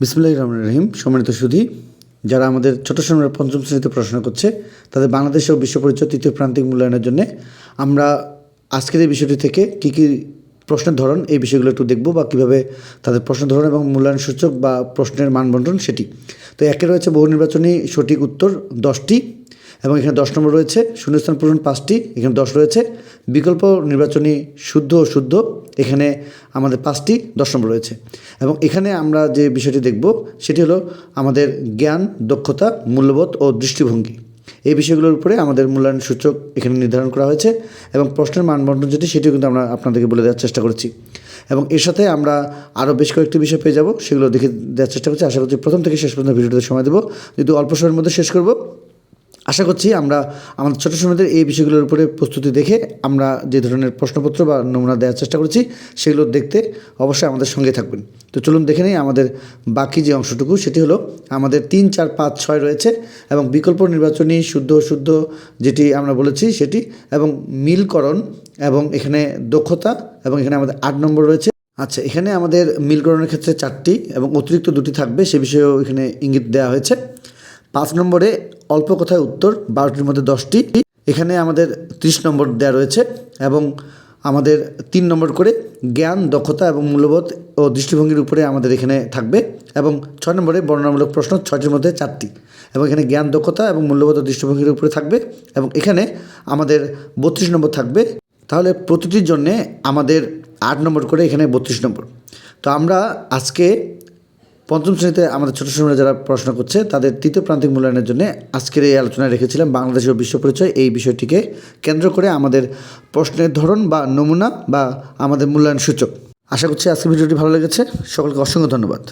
বিসমুল্লাহ রহমান রহিম। সম্মানিত সুধী, যারা আমাদের ছোট সময়ের পঞ্চম শ্রেণীতে পড়াশোনা করছে, তাদের বাংলাদেশ ও বিশ্ব পরিচয় তৃতীয় প্রান্তিক মূল্যায়নের জন্য আমরা আজকের এই বিষয়টি থেকে কী কী প্রশ্নের ধরন, এই বিষয়গুলো একটু দেখব বা কীভাবে তাদের প্রশ্নের ধরন এবং মূল্যায়ন সূচক বা প্রশ্নের মানবন্টন সেটি। তো একে রয়েছে বহু নির্বাচনী সঠিক উত্তর, দশটি, এবং এখানে দশ নম্বর রয়েছে, শূন্যস্থান পূরণ পাঁচটি, এখানে দশ রয়েছে। বিকল্প নির্বাচনী শুদ্ধ ও শুদ্ধ এখানে আমাদের পাঁচটি দশ নম্বর রয়েছে। এবং এখানে আমরা যে বিষয়টি দেখব, সেটি হলো আমাদের জ্ঞান, দক্ষতা, মূল্যবোধ ও দৃষ্টিভঙ্গি। এই বিষয়গুলোর উপরে আমাদের মূল্যায়ন সূচক এখানে নির্ধারণ করা হয়েছে এবং প্রশ্নের মানবন্টন যেটি, সেটিও কিন্তু আমরা আপনাদেরকে বলে দেওয়ার চেষ্টা করেছি। এবং এর সাথে আমরা আরও বেশ কয়েকটি বিষয় পেয়ে যাব, সেগুলো দেখে দেওয়ার চেষ্টা করছি। আশা করছি প্রথম থেকে শেষ পর্যন্ত ভিডিওতে সময় দেবো। যদি অল্প সময়ের মধ্যে শেষ করব আশা করছি আমরা আমাদের ছোটো সময়দের এই বিষয়গুলোর উপরে প্রস্তুতি দেখে আমরা যে ধরনের প্রশ্নপত্র বা নমুনা দেওয়ার চেষ্টা করছি, সেগুলো দেখতে অবশ্যই আমাদের সঙ্গে থাকবেন। তো চলুন দেখে নিই আমাদের বাকি যে অংশটুকু, সেটি হলো আমাদের তিন, চার, পাঁচ, ছয় রয়েছে এবং বিকল্প নির্বাচনী শুদ্ধ শুদ্ধ যেটি আমরা বলেছি সেটি এবং মিলকরণ এবং এখানে দক্ষতা এবং এখানে আমাদের আট নম্বর রয়েছে। আচ্ছা এখানে আমাদের মিলকরণের ক্ষেত্রে চারটি এবং অতিরিক্ত দুটি থাকবে, সে বিষয়েও এখানে ইঙ্গিত দেওয়া হয়েছে। পাঁচ নম্বরে অল্প কথায় উত্তর, বারোটির মধ্যে দশটি। এখানে আমাদের ত্রিশ নম্বর দেওয়া রয়েছে এবং আমাদের তিন নম্বর করে জ্ঞান, দক্ষতা এবং মূল্যবোধ ও দৃষ্টিভঙ্গির উপরে আমাদের এখানে থাকবে এবং ছয় নম্বরে বর্ণনামূলক প্রশ্ন, ছয়টির মধ্যে চারটি। এবং এখানে জ্ঞান, দক্ষতা এবং মূল্যবোধ ও দৃষ্টিভঙ্গির উপরে থাকবে এবং এখানে আমাদের বত্রিশ নম্বর থাকবে। তাহলে প্রতিটির জন্যে আমাদের আট নম্বর করে এখানে বত্রিশ নম্বর। তো আমরা আজকে পঞ্চম শ্রেণীতে আমাদের ছোটো সময় যারা পড়াশোনা করছে, তাদের তৃতীয় প্রান্তিক মূল্যায়নের জন্য আজকের এই আলোচনায় রেখেছিলাম বাংলাদেশ ও বিশ্ব পরিচয়। এই বিষয়টিকে কেন্দ্র করে আমাদের প্রশ্নের ধরন বা নমুনা বা আমাদের মূল্যায়ন সূচক। আশা করছি আজকের ভিডিওটি ভালো লেগেছে। সকলকে অসংখ্য ধন্যবাদ।